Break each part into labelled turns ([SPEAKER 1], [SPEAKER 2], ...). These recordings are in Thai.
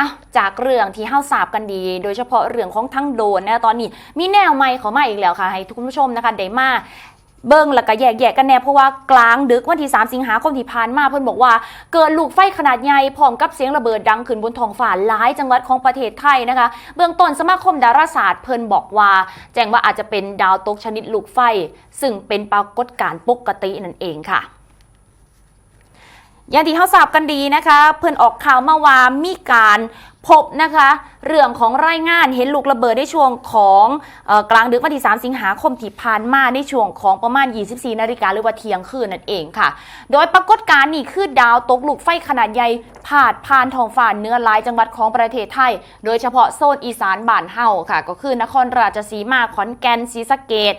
[SPEAKER 1] อะจากเรื่องที่เฮาทราบกันดี โดยเฉพาะเรื่องของทั้งโดนนะตอนนี้มีแนวใหม่เขามาอีกแล้วค่ะ ให้ทุกคุณผู้ชมนะคะได้มาเบิ่งแล้วก็แยกแยกกันแน่เพราะว่ากลางดึกวันที่ 3 สิงหาคมที่ผ่านมาเพิ่นบอกว่า เกิดลูกไฟขนาดใหญ่พร้อมกับเสียงระเบิดดังขึ้นบนท้องฟ้าหลายจังหวัดของประเทศไทยนะคะ เบื้องต้นสมาคมดาราศาสตร์เพิ่นบอกว่า แจ้งว่าอาจจะเป็นดาวตกชนิดลูกไฟ ซึ่งเป็นปรากฏการณ์ปกตินั่นเองค่ะ อย่างที่เขาทราบกันดีนะคะ เพิ่นออกข่าวมาว่ามีการพบนะคะ เรื่องของรายงานเห็นลูกระเบิดในช่วงของออกลางดึกวันที่ 3 สิงหาคมที่ผ่านมาในช่วงของประมาณ 24 นาฬิกาหรือว่าเที่ยงคืนนั่นเองค่ะ โดยปรากฏการณ์นี่คือดาวตกลูกไฟขนาดใหญ่พาดผ่านท้องฟ้าเนื้อหลายจังหวัดของประเทศไทย โดยเฉพาะโซนอีสานบ้านเฮาค่ะ ก็คือนครราชสีมาขอนแก่นศรีสะเกษ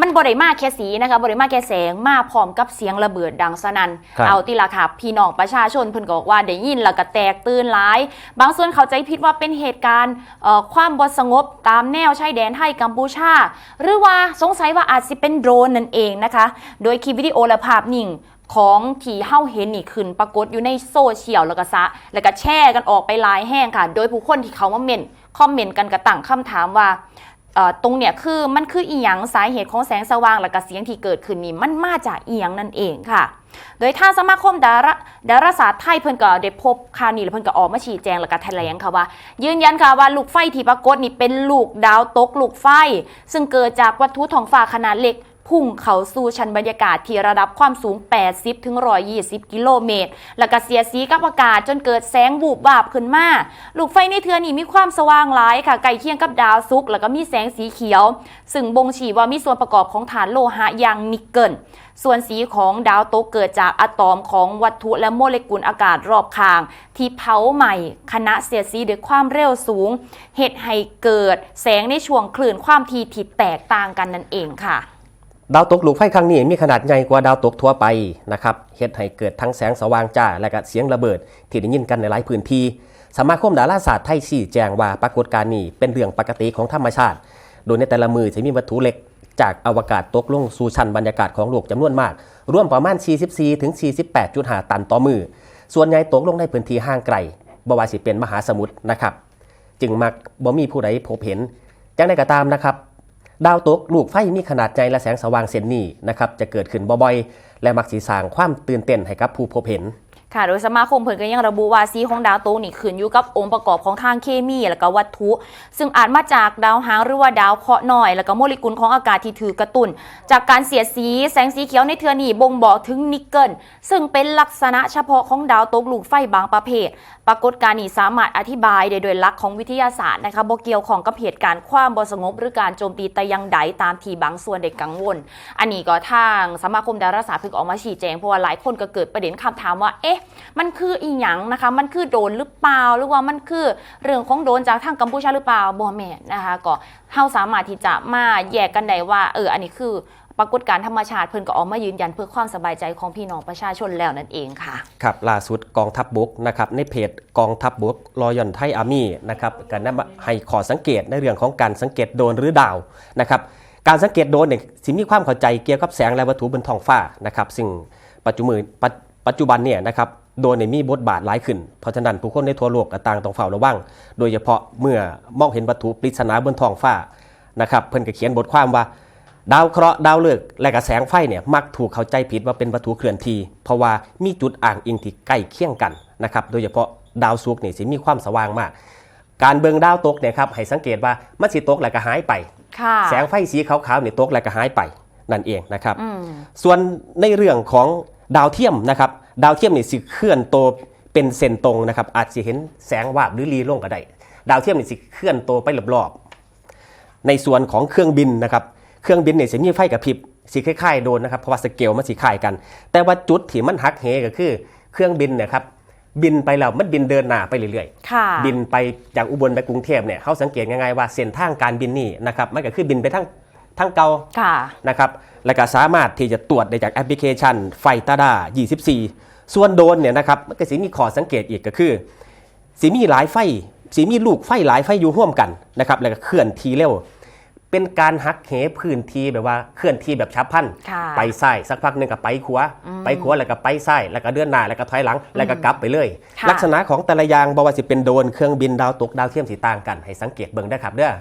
[SPEAKER 1] มันบริมาแค่สีนะคะบริมาแค่แสงมาพร้อมกับเสียงระเบิดดังสนัน่น
[SPEAKER 2] ครับ
[SPEAKER 1] เอาติละค่ะพี่น้องประชาชนเพิ่นก็บอกว่าได้ยินแล้วก็แตกตื่นหลาย บางส่วนเข้าใจผิดว่าเป็นเหตุการณ์เอ่อความบ่สงบตามแนวชายแดนไทยกัมพูชา หรือว่าสงสัยว่าอาจสิเป็นโดรนนั่นเองนะคะ โดยคลิปวิดีโอและภาพนิ่งของที่เฮาเห็นนี่ขึ้นปรากฏอยู่ในโซเชียลแล้วก็ซะแล้วก็แชร์กันออกไปหลายแห่งค่ะ โดยผู้คนที่เขามาเมนคอมเมนต์กันกระตั้งคำถามว่าเอ่อ ตรงเนี่ยคือมันคืออีหยังสาเหตุของแสงสว่างและก็เสียงที่เกิดขึ้นนี่มันมาจากอีหยังนั่นเองค่ะ โดยท่าสมาคมดาราดาราศาสตร์ไทยเพิ่นก็ได้พบข่าวนี้แล้วเพิ่นก็ออกมาชี้แจงแล้วก็แถลงค่ะว่า ยืนยันค่ะว่าลูกไฟที่ปรากฏนี่เป็นลูกดาวตกลูกไฟ ซึ่งเกิดจากวัตถุท้องฟ้าขนาดเล็ก พุ่งเขาสู่ชั้นบรรยากาศที่ระดับความสูง 80ถึง120 กิโลเมตร แล้วก็เสียสีกับอากาศจนเกิดแสงบูบวาบขึ้นมาลูกไฟในเทือนี่มีความสว่างหลายค่ะใกล้เคียงกับดาวศุก แล้วก็มีแสงสีเขียว ซึ่งบ่งชี้ว่ามีส่วนประกอบของฐานโลหะอย่างนิกเกิลส่วนสีของดาวตกเกิดจากอะตอมของวัตถุและโมเลกุลอากาศรอบข้าง ที่เผาใหม่คณะเสียสีด้วยความเร็วสูงเหตุให้เกิดแสงในช่วงคลื่นความถี่ที่แตกต่างกันนั่นเองค่ะ
[SPEAKER 2] ดาวตกลูกไฟครั้งนี้มีขนาดใหญ่กว่าดาวตกทั่วไปนะครับเฮ็ดให้เกิดทั้งแสงสว่างจ้า และก็เสียงระเบิด ที่ได้ยินกันในหลายพื้นที่ สมาคมดาราศาสตร์ไทยชี้แจงว่าปรากฏการณ์นี้เป็นเรื่องปกติของธรรมชาติ โดยในแต่ละมือจะมีวัตถุเหล็ก จากอวกาศตกลงสู่ชั้นบรรยากาศของโลกจำนวนมาก รวมประมาณ 44 ถึง 48.5 ตันต่อมือ ส่วนใหญ่ตกลงในพื้นที่ห่างไกลบ่ว่าสิเป็นมหาสมุทรนะครับ จึงมักบ่มีผู้ใดพบเห็นอย่างไรก็ตามนะครับ ดาวตกลูกไฟมีขนาดใหญ่และแสงสว่างเส้นนี้นะครับจะเกิดขึ้นบ่อยๆ และมักสีสางความตื่นเต้นให้กับผู้พบเห็น
[SPEAKER 1] ค่ะ โดยสมาคมเพิ่นก็ยังระบุว่าสีของดาวตกนี่ขึ้นอยู่กับองค์ประกอบของทางเคมี และก็วัตถุ ซึ่งอาจมาจากดาวหางหรือว่าดาวเคราะห์น้อย แล้วก็โมเลกุลของอากาศที่ถือกระตุนจากการเสียดสีแสงสีเขียวในเทือนี่บ่งบอกถึงนิกเกิล ซึ่งเป็นลักษณะเฉพาะของดาวตกลูกไฟบางประเภท ปรากฏการณ์นี้สามารถอธิบายได้โดยหลักของวิทยาศาสตร์นะคะบ่เกี่ยวของกับเหตุการณ์ความบ่สงบหรือการโจมตีแต่ยังใดตามที่บางส่วนได้กังวล อันนี้ก็ทางสมาคมดาราศาสตร์เพิ่งออกมาชี้แจงเพราะว่าหลายคนก็เกิดประเด็นคำถามว่าเอ๊ะมันคืออีหยังนะคะ มันคือโดนหรือเปล่าหรือว่ามันคือเรื่องของโดนจากทางกัมพูชาหรือเปล่าบ่แม่นนะคะก็เฮาสามารถที่จะมาแยกกันได้ว่าเอออันนี้คือปรากฏการธรรมชาติเพิ่นก็ออกมายืนยันเพื่อความสบายใจของพี่น้องประชาชนแล้วนั่นเองค่ะ
[SPEAKER 2] ครับล่าสุดกองทัพบบกนะครับในเพจกองทัพบบกรอยอนไทยอาร์มี่นะครับกันนำให้ขอสังเกตในเรื่องของการสังเกตโดนหรือดาวนะครับการสังเกตโดนเนี่ยสิมีความเข้าใจเกี่ยวกับแสงและวัตถุบนท้องฟ้านะครับซึ่งปัจจุบัน ปัจปัจจุบันเนี่ยนะครับโดรนเนี่ยมีบทบาทหลายขึ้น เพราะฉะนั้นผู้คนในทั่วโลกก็ต่างต้องเฝ้าระวัง โดยเฉพาะเมื่อมองเห็นวัตถุปริศนาบนท้องฟ้านะครับเพิ่นก็เขียนบทความว่า ดาวเคราะห์ดาวฤกษ์และกระแสงไฟเนี่ยมักถูกเข้าใจผิดว่าเป็นวัตถุเคลื่อนที่ เพราะว่ามีจุดอ่างอิงที่ใกล้เคียงกันนะครับโดยเฉพาะดาวศุกร์นี่สิมีความสว่างมาก การเบิงดาวตกเนี่ยครับให้สังเกตว่ามันสิตกแล้วก็หายไป
[SPEAKER 1] ค่ะ
[SPEAKER 2] แสงไฟสีขาวๆนี่ตกแล้วก็หายไปนั่นเองนะครับ
[SPEAKER 1] อืม
[SPEAKER 2] ส่วนในเรื่องของ ดาวเทียมนะครับดาวเทียมนี่สิเคลื่อนตัวเป็นเส้นตรงนะครับอาจจะเห็นแสงวาบหรือรีลงก็ได้ดาวเทียมนี่สิเคลื่อนตัวไปรอบๆในส่วนของเครื่องบินนะครับเครื่องบินเนี่ยจะมีไฟกระพริบสีคล้ายๆโดนนะครับเพราะว่าสเกลมันสีคล้ายกัน แต่ว่าจุดที่มันหักเหก็คือเครื่องบินเนะครับบินไปแล้วมันบินเดินหน้าไปเรื่อย
[SPEAKER 1] ค่ะ
[SPEAKER 2] ๆบินไปจากอุบลไปกรุงเทพเนี่ยเขาสังเกตง่ายๆว่าเส้นทางการบินนี่นะครับมันก็คือบินไปทั้ง ทั้งเกา
[SPEAKER 1] ค่ะ
[SPEAKER 2] นะครับแล้วก็สามารถที่จะตรวจได้จากแอปพลิเคชันไฟตาดา24 ส่วนโดรนเนี่ยนะครับมันก็สิมีข้อสังเกตอีกก็คือสีมีหลายไฟสีมีลูกไฟหลายไฟอยู่ร่วมกันนะครับแล้วก็เคลื่อนทีเร็ว เป็นการหักเหพื้นที่แบบว่าเคลื่อนที่แบบฉับพลัน
[SPEAKER 1] ค่ะ
[SPEAKER 2] ไปซ้ายสักพักหนึ่งก็ไปขวาไปขวาแล้วก็ไปซ้ายแล้วก็เดือนหน้าแล้วก็ถอยหลังแล้วก็กลับไปเลย
[SPEAKER 1] ค่ะ
[SPEAKER 2] ลักษณะของแต่ละอย่างบ่ว่าสิเป็นโดรนเครื่องบินดาวตกดาวเทียมสีต่างกันให้สังเกตเบิ่งได้อครับเด้อ